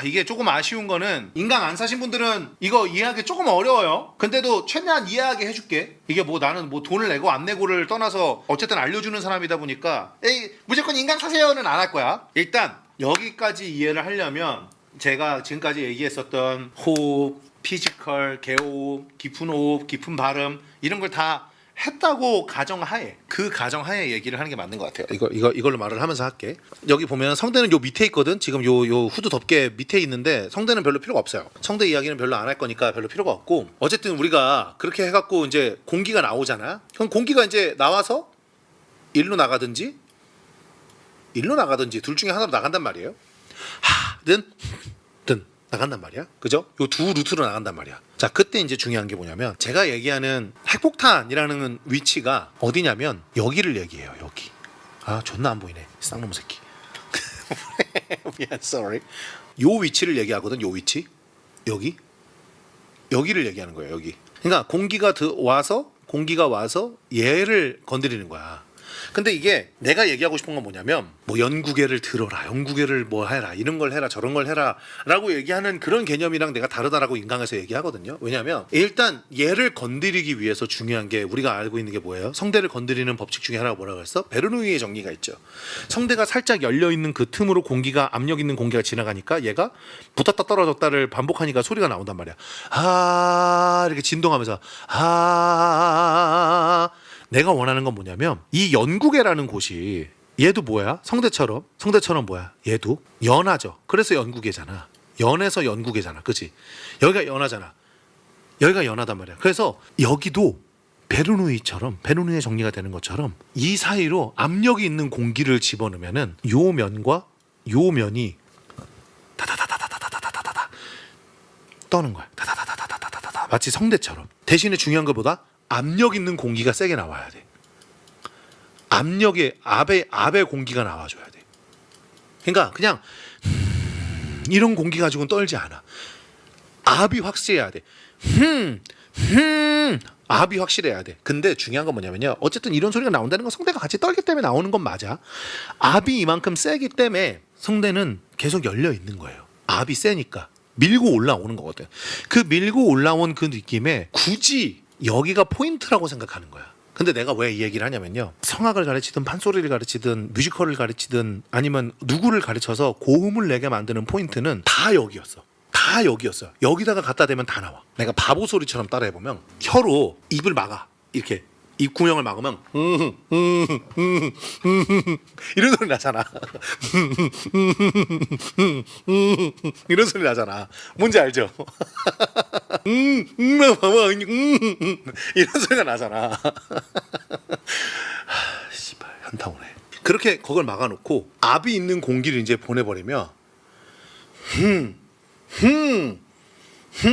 아 이게 조금 아쉬운 거는 인강 안 사신 분들은 이거 이해하기 조금 어려워요. 근데도 최대한 이해하게 해줄게. 이게 뭐 나는 뭐 돈을 내고 안 내고를 떠나서 어쨌든 알려주는 사람이다 보니까 에이 무조건 인강 사세요는 안 할 거야. 일단 여기까지 이해를 하려면 제가 지금까지 얘기했었던 호흡, 피지컬, 개호흡, 깊은 호흡, 깊은 발음 이런 걸다 했다고 가정하에 그 가정하에 얘기를 하는 게 맞는 것 같아요. 이거 이거 이걸로 말을 하면서 할게. 여기 보면 성대는 요 밑에 있거든. 지금 요 요 후드 덮개 밑에 있는데 성대는 별로 필요가 없어요. 성대 이야기는 별로 안 할 거니까 별로 필요가 없고 어쨌든 우리가 그렇게 해갖고 이제 공기가 나오잖아. 그럼 공기가 이제 나와서 일로 나가든지 일로 나가든지 둘 중에 하나로 나간단 말이에요. 하든 든 나간단 말이야. 그죠? 요 두 루트로 나간단 말이야. 자, 그때 이제 중요한 게 뭐냐면 제가 얘기하는 핵폭탄이라는 위치가 어디냐면 여기를 얘기해요. 여기. 아, 존나 안 보이네. 쌍놈 새끼. 미안, sorry. 요 위치를 얘기하거든. 요 위치. 여기. 여기를 얘기하는 거예요. 여기. 그러니까 공기가 드, 와서 공기가 와서 얘를 건드리는 거야. 근데 이게 내가 얘기하고 싶은 건 뭐냐면 뭐 연구계를 들어라 연구계를 뭐 해라 이런 걸 해라 저런 걸 해라 라고 얘기하는 그런 개념이랑 내가 다르다라고 인강에서 얘기하거든요. 왜냐하면 일단 얘를 건드리기 위해서 중요한 게 우리가 알고 있는 게 뭐예요? 성대를 건드리는 법칙 중에 하나가 뭐라고 했어? 베르누이의 정리가 있죠. 성대가 살짝 열려 있는 그 틈으로 공기가 압력 있는 공기가 지나가니까 얘가 붙었다 떨어졌다를 반복하니까 소리가 나온단 말이야. 아 이렇게 진동하면서 아 내가 원하는 건 뭐냐면 이 연구계라는 곳이 얘도 뭐야? 성대처럼 성대처럼 뭐야? 얘도 연하죠. 그래서 연구계잖아. 연해서 연구계잖아. 그지? 여기가 연하잖아. 여기가 연하단 말이야. 그래서 여기도 베르누이처럼 베르누이의 정리가 되는 것처럼 이 사이로 압력이 있는 공기를 집어넣으면은 요 면과 요 면이 다다다다다다다다다다 떠는 거야. 다다다다다다다다 마치 성대처럼. 대신에 중요한 것보다 압력 있는 공기가 세게 나와야 돼. 압력에 압에 압의 공기가 나와줘야 돼. 그러니까 그냥 음, 이런 공기 가지고는 떨지 않아. 압이 확실해야 돼. 흠, 흠, 압이 확실해야 돼. 근데 중요한 건 뭐냐면요. 어쨌든 이런 소리가 나온다는 건 성대가 같이 떨기 때문에 나오는 건 맞아. 압이 이만큼 세기 때문에 성대는 계속 열려 있는 거예요. 압이 세니까. 밀고 올라오는 거거든. 그 밀고 올라온 그 느낌에 굳이 여기가 포인트라고 생각하는 거야. 근데 내가 왜 이 얘기를 하냐면요. 성악을 가르치든 판소리를 가르치든 뮤지컬을 가르치든 아니면 누구를 가르쳐서 고음을 내게 만드는 포인트는 다 여기였어. 다 여기였어. 여기다가 갖다 대면 다 나와. 내가 바보 소리처럼 따라해 보면 혀로 입을 막아. 이렇게 입 구멍을 막으면 음, 음, 음, 음, 이런 소리 나잖아. 이런 소리 나잖아. 뭔지 알죠? 음, 음, 음, 음, 이런 소리가 나잖아. 하, 씨발 현타 오네. 그렇게 그걸 막아놓고 압이 있는 공기를 이제 보내버리면 흠, 흠, 흠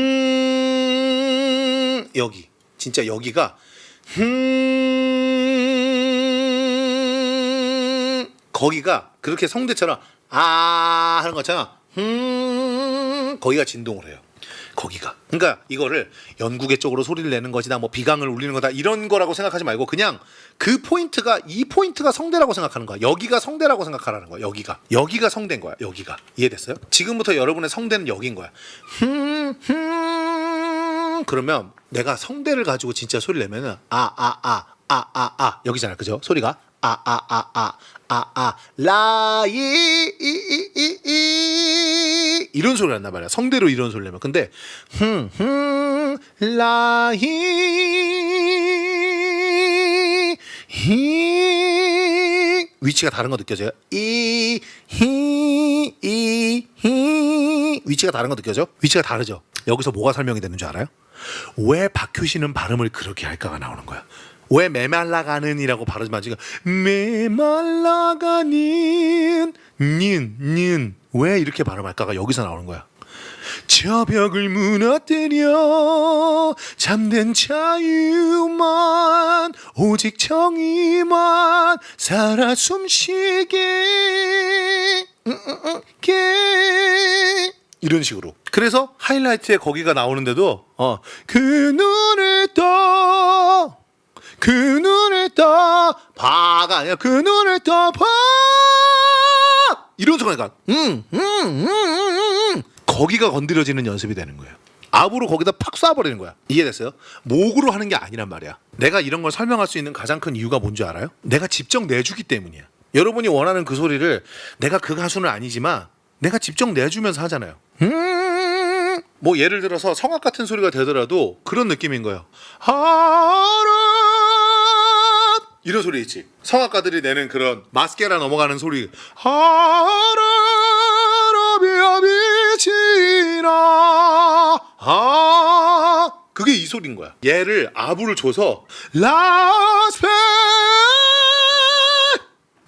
여기 진짜 여기가 흠 거기가 그렇게 성대처럼 아 하는 것처럼 흠 거기가 진동을 해요. 거기가. 그러니까 이거를 연구계 쪽으로 소리를 내는 것이다, 뭐 비강을 울리는 거다 이런 거라고 생각하지 말고 그냥 그 포인트가 이 포인트가 성대라고 생각하는 거야. 여기가 성대라고 생각하라는 거야. 여기가 여기가 성대인 거야. 여기가 이해됐어요? 지금부터 여러분의 성대는 여기인 거야. 흠, 흠. 그러면 내가 성대를 가지고 진짜 소리 를 내면은 아 아 아 아 아 아 여기잖아, 그죠? 소리가 아 아 아 아 아 아 라이 이런 소리가 난단 말이야. 성대로 이런 소리 내면. 근데 흠흠 라이 히 위치가 다른 거 느껴져요? 이, 히, 이, 히 위치가 다른 거 느껴져? 위치가 다르죠? 여기서 뭐가 설명이 되는 줄 알아요? 왜 박효신은 발음을 그렇게 할까가 나오는 거야. 왜 메말라가는이라고 발음하면 지금 메말라가는 닌닌왜 이렇게 발음할까가 여기서 나오는 거야. 저 벽을 무너뜨려 잠든 자유만 오직 정의만 살아 숨쉬게 이런 식으로 그래서 하이라이트에 거기가 나오는데도 어, 그 눈을 떠 그 눈을 떠 봐가 아니라 그 눈을 떠 봐. 이런 소리가 음, 음, 음, 음, 음. 거기가 건드려지는 연습이 되는 거예요. 압으로 거기다 팍 쏴버리는 거야. 이해됐어요? 목으로 하는 게 아니란 말이야. 내가 이런 걸 설명할 수 있는 가장 큰 이유가 뭔지 알아요? 내가 직접 내주기 때문이야. 여러분이 원하는 그 소리를 내가 그 가수는 아니지만 내가 직접 내주면서 하잖아요. 음, 뭐 예를 들어서 성악 같은 소리가 되더라도 그런 느낌인 거예요. 하라 이런 소리 있지. 성악가들이 내는 그런 마스케라 넘어가는 소리. 하라라비아비치나 아 그게 이 소리인 거야. 얘를 아부를 줘서 라스페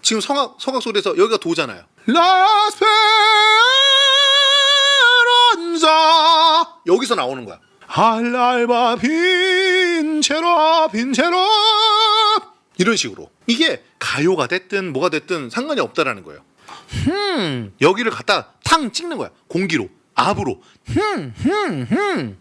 지금 성악 성악 소리에서 여기가 도잖아요. 라스페란자 여기서 나오는 거야. 할랄바 빈체라 빈체라 이런 식으로. 이게 가요가 됐든 뭐가 됐든 상관이 없다라는 거예요. 흠. 여기를 갖다 탕 찍는 거야. 공기로 압으로. 흠흠흠.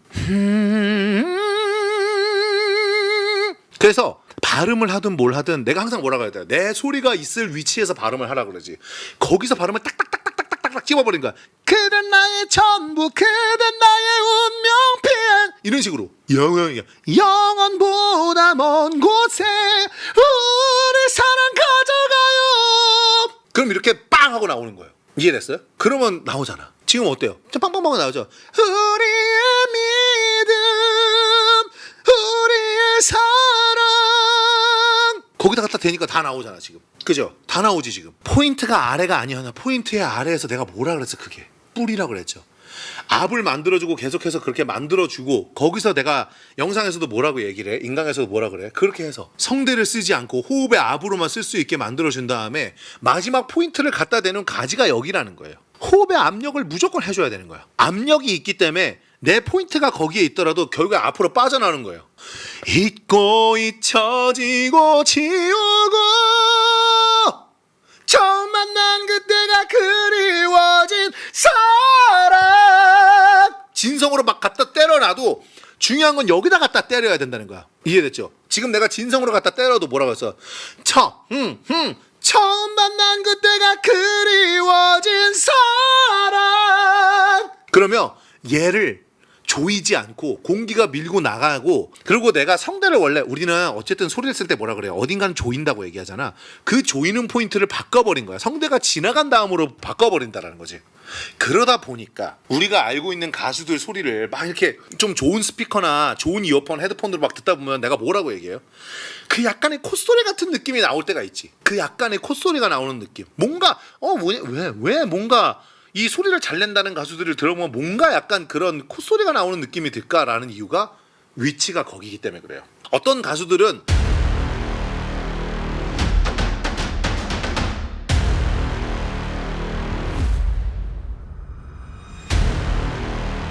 그래서 발음을 하든 뭘 하든 내가 항상 뭐라고 해야 돼? 내 소리가 있을 위치에서 발음을 하라 그러지. 거기서 발음을 딱딱딱딱딱딱딱 찍어버린 거야. 그댄 나의 전부, 그댄 나의 운명 피엔 이런 식으로 영원이야. 영원보다 먼 곳에 우리 사랑 가져가요. 그럼 이렇게 빵 하고 나오는 거예요. 이해됐어요? 그러면 나오잖아. 지금 어때요? 저 빵빵빵 나오죠. 우리의 믿음, 우리의 사랑. 거기다 갖다 대니까 다 나오잖아 지금. 그죠? 다 나오지 지금. 포인트가 아래가 아니었나? 포인트의 아래에서 내가 뭐라 그랬어 그게 뿌리라 그랬죠. 압을 만들어주고 계속해서 그렇게 만들어주고 거기서 내가 영상에서도 뭐라고 얘기를 해 인강에서도 뭐라 그래 그렇게 해서 성대를 쓰지 않고 호흡의 압으로만 쓸 수 있게 만들어준 다음에 마지막 포인트를 갖다 대는 가지가 여기라는 거예요 호흡의 압력을 무조건 해줘야 되는 거야 압력이 있기 때문에 내 포인트가 거기에 있더라도 결국에 앞으로 빠져나오는 거예요 잊고 잊혀지고 지우고 처음 만난 그때가 그리워진 사랑. 진성으로 막 갖다 때려놔도 중요한 건 여기다 갖다 때려야 된다는 거야. 이해됐죠? 지금 내가 진성으로 갖다 때려도 뭐라고 했어? 처, 음, 음, 처음 만난 그때가 그리워진 사랑. 그러면 얘를 조이지 않고 공기가 밀고 나가고 그리고 내가 성대를 원래 우리는 어쨌든 소리를 쓸때 뭐라 그래요? 어딘가는 조인다고 얘기하잖아. 그 조이는 포인트를 바꿔버린 거야. 성대가 지나간 다음으로 바꿔버린다라는 거지. 그러다 보니까 우리가 알고 있는 가수들 소리를 막 이렇게 좀 좋은 스피커나 좋은 이어폰 헤드폰으로 막 듣다 보면 내가 뭐라고 얘기해요? 그 약간의 콧소리 같은 느낌이 나올 때가 있지. 그 약간의 콧소리가 나오는 느낌. 뭔가 어왜왜 왜 뭔가 이 소리를 잘 낸다는 가수들을 들어보면 뭔가 약간 그런 콧소리가 나오는 느낌이 들까라는 이유가 위치가 거기기 때문에 그래요. 어떤 가수들은